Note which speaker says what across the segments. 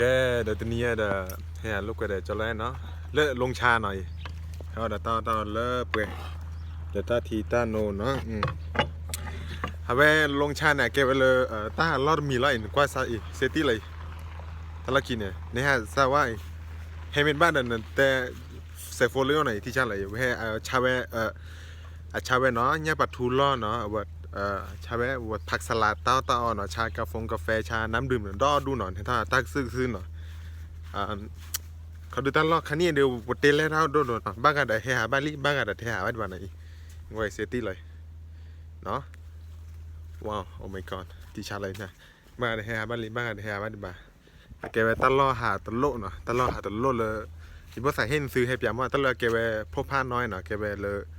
Speaker 1: กเดี๋ยวตนี้เดี๋ยวให้ลูกก็เดี๋ยวจะเล่นเนาะเลอะลงชาหน่อยเอาเดี๋ยวตอนตอนเลอะเปื่อยเดี๋ยวตาทีตาโนเนาะอืมเอาไว้ลงชาเนี่ยเก็บไว้เลยเอ่อตาลอดมีไรกว่าซะอีเซตี้เลยถ้าเรากินเนี่ยนี่ฮะทราว่าให้เป็นบ้านนั่นแต่เซฟโฟลิโอไหนที่ชาเลยให้เอ่อชาเวเอ่ออาชาเวเนาะเนี่ยปัทูล่อเนาะว่า ชาเวว่าผักสลัดเต้าเต้าเนาะชากาแฟกาแฟชาน้ำดื่มเนาะดอดูเนาะถ้าตักซื้อซื้อเนาะอ่าเขาดูตั้งรอกคันนี้เดียวบดเตลแล้วเราโดนเนาะบ้างกันได้ให้หาบ้านลิบ้างกันได้ให้หาบ้านบ้านไหนไว้เซตี้เลยเนาะว้าวโอ้ my god ที่ชาเลยนะบ้างกันได้ให้หาบ้านลิบ้างกันได้ให้หาบ้านบ้านแกไปตั้งรอหาตะโลเนาะตั้งรอหาตะโลเลยที่บ่ใส่เห็นซื้อให้เปียมว่าตั้งรอแกไปพบผ้าน้อยเนาะแกไปเลยอ่าโอบุเดจละเอฮีปันเนาะแกพบพานน้อยเนาะจะวันตางโอบุเดโซนอนให้ให้ทราบว่าที่ชาเลย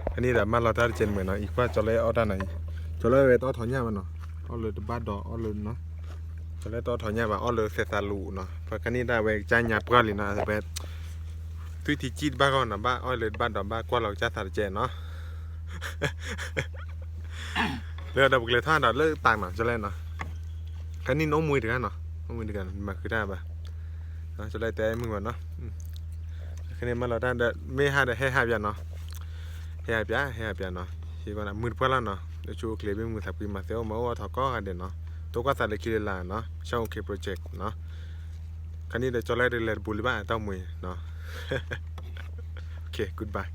Speaker 1: อ๋อเนนาะตะนุยบลอนเนาะจะเล่แต่แล้แต่เนาะอันนี้แหละมันเราได้เจนเหมือนเนาะอีกว่าจะเล่เอาด้านไหนจะเล่เวต้อถอนหญ้ามันเนาะเอาเลยบ้านดอกเอาเลยเนาะจะเล่ต้อถอนหญ้ามาเอาเลยเซซาลูเนาะเพราะคันนี้ได้เวจ่ายหญ้าปกาลินะแต่แบบทุยที่จีดบ้านก่อนนะบ้านเอาเลยบ้านดอกบ้านกว่าเราจะตัดเจนเนาะเรือดับเกลือท่าดับเลิกต่างเนาะจะเล่นเนาะคันนี้น้องมวยถึงกันเนาะน้องมวยถึงกันมาคือได้ปะเนาะจะเล่แต่มึงก่อนเนาะอืมคันนี้มันเราได้ไม่ห้าได้ให้ห้าอย่าะ ฮียบยาเฮียဟဲ့ပြနော်ဟိကနာမွတ်ပလာနော်တချို့ကလေးမျိုးသပ်ပြီးမသေးမောအထကောကတဲ့เนาะตัวก็สั่นเลยคิดลาเนาะช่องโอเคโปรเจกต์เนาะคันนี้เดี๋ยวจะไล่เรื่อยๆบุรีบ้านเต้ามือเนาะโอเคกูบบาย